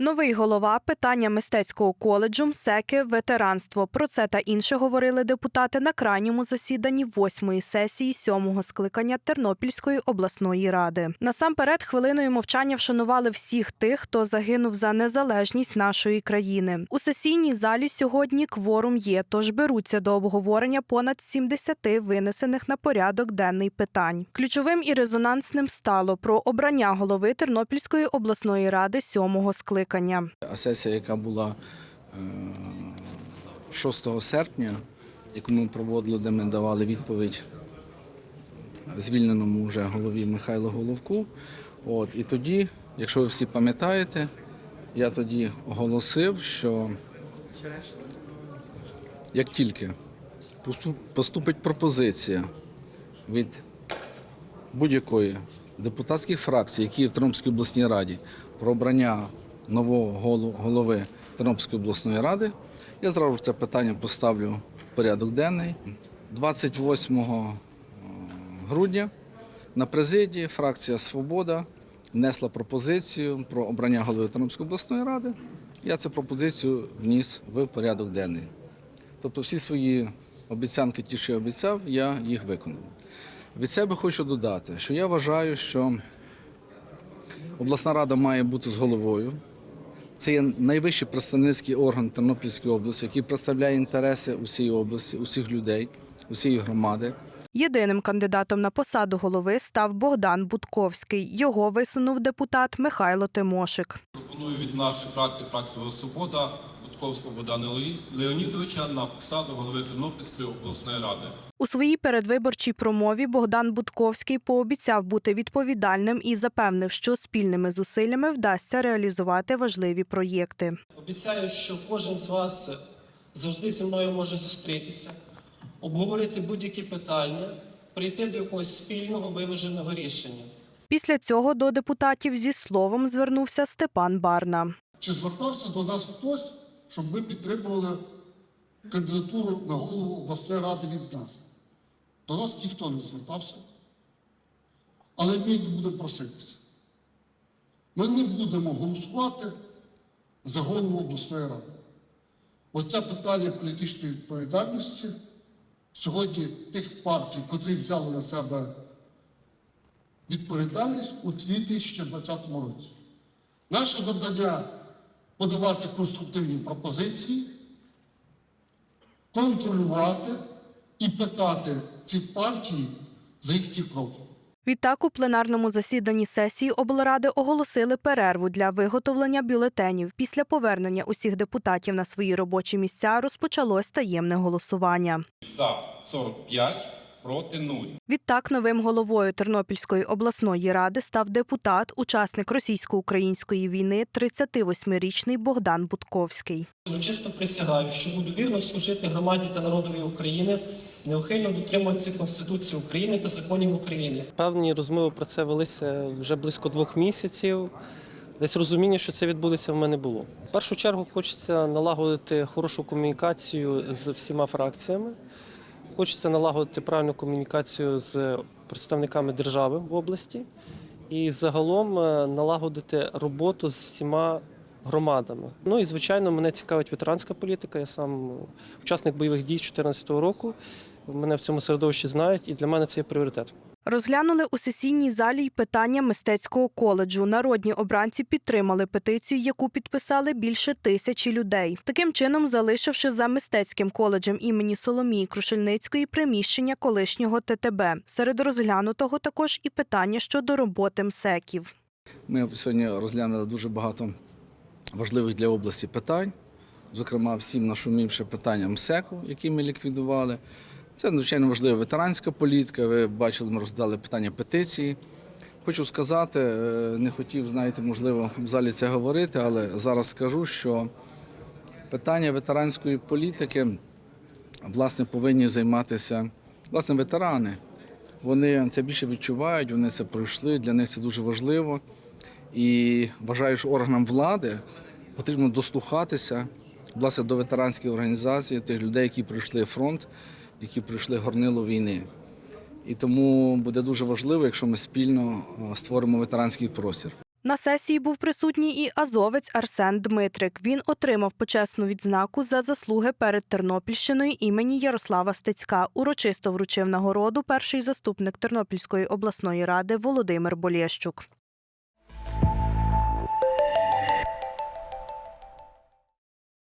Новий голова питання мистецького коледжу МСЕКи ветеранство. Про це та інше говорили депутати на крайньому засіданні восьмої сесії сьомого скликання Тернопільської обласної ради. Насамперед, хвилиною мовчання вшанували всіх тих, хто загинув за незалежність нашої країни. У сесійній залі сьогодні кворум є, тож беруться до обговорення понад 70 винесених на порядок денний питань. Ключовим і резонансним стало про обрання голови Тернопільської обласної ради сьомого скликання. А сесія, яка була е, 6 серпня, яку ми проводили, де ми давали відповідь звільненому вже голові Михайлу Головку. От, і тоді, якщо ви всі пам'ятаєте, я тоді оголосив, що як тільки поступить пропозиція від будь-якої депутатських фракцій, які в Тернопільській обласній раді, про обрання нового голови Тернопільської обласної ради, я зразу це питання поставлю в порядок денний. 28 е, грудня на президії фракція Свобода внесла пропозицію про обрання голови Тернопільської обласної ради. Я цю пропозицію вніс в порядок денний. Тобто всі свої обіцянки, ті, що я обіцяв, я їх виконав. Від себе хочу додати, що я вважаю, що обласна рада має бути з головою. Це є найвищий представницький орган Тернопільської області, який представляє інтереси усієї області, усіх людей, усієї громади. Єдиним кандидатом на посаду голови став Богдан Будковський. Його висунув депутат Михайло Тимошик. Пропоную від нашої фракції, фракції Свобода, Будковського Богдана Леонідовича на посаду голови Тернопільської обласної ради. У своїй передвиборчій промові Богдан Будковський пообіцяв бути відповідальним і запевнив, що спільними зусиллями вдасться реалізувати важливі проєкти. Обіцяю, що кожен з вас завжди зі мною може зустрітися, обговорити будь-які питання, прийти до якогось спільного виваженого рішення. Після цього до депутатів зі словом звернувся Степан Барна. Чи звертався до нас хтось, щоб ми підтримували кандидатуру на голову обласної ради від нас? До нас ніхто не звертався. Але ми не будемо проситися. Ми не будемо голосувати за голову обласної ради. Оце питання політичної відповідальності сьогодні тих партій, котрі взяли на себе відповідальність у 2020 році. Наше завдання подавати конструктивні пропозиції, контролювати і питати ці партії за їхні кроки. Відтак у пленарному засіданні сесії облради оголосили перерву для виготовлення бюлетенів. Після повернення усіх депутатів на свої робочі місця розпочалось таємне голосування. За 45, проти 0. Відтак новим головою Тернопільської обласної ради став депутат, учасник російсько-української війни, 38-річний Богдан Будковський. Чисто присягаю, що буду вірно служити громаді та народові України, неухильно дотримуватися Конституції України та законів України. Певні розмови про це велися вже близько двох місяців. Десь розуміння, що це відбудеться, в мене було. В першу чергу хочеться налагодити хорошу комунікацію з всіма фракціями. Хочеться налагодити правильну комунікацію з представниками держави в області і загалом е, налагодити роботу з всіма громадами. Ну і звичайно, мене цікавить ветеранська політика. Я сам учасник бойових дій 2014 року. Мене в цьому середовищі знають, і для мене це є пріоритет. Розглянули у сесійній залі й питання мистецького коледжу. Народні обранці підтримали петицію, яку підписали більше тисячі людей. Таким чином, залишивши за мистецьким коледжем імені Соломії Крушельницької приміщення колишнього ТТБ. Серед розглянутого також і питання щодо роботи МСЕКів. Ми сьогодні розглянули дуже багато важливих для області питань, зокрема, всім нашумівши питання МСЕКу, які ми ліквідували. Це надзвичайно важлива ветеранська політика. Ви бачили, ми розглядали питання петиції. Хочу сказати, е, не хотів, знаєте, можливо, в залі це говорити, але зараз скажу, що питання ветеранської політики власне повинні займатися власне ветерани. Вони це більше відчувають, вони це пройшли, для них це дуже важливо. І вважаю, що органам влади потрібно дослухатися власне до ветеранських організацій, тих людей, які пройшли фронт, які пройшли горнило війни. І тому буде дуже важливо, якщо ми спільно е, створимо ветеранський простір. На сесії був присутній і азовець Арсен Дмитрик. Він отримав почесну відзнаку за заслуги перед Тернопільщиною імені Ярослава Стецька. Урочисто вручив нагороду перший заступник Тернопільської обласної ради Володимир Болєщук.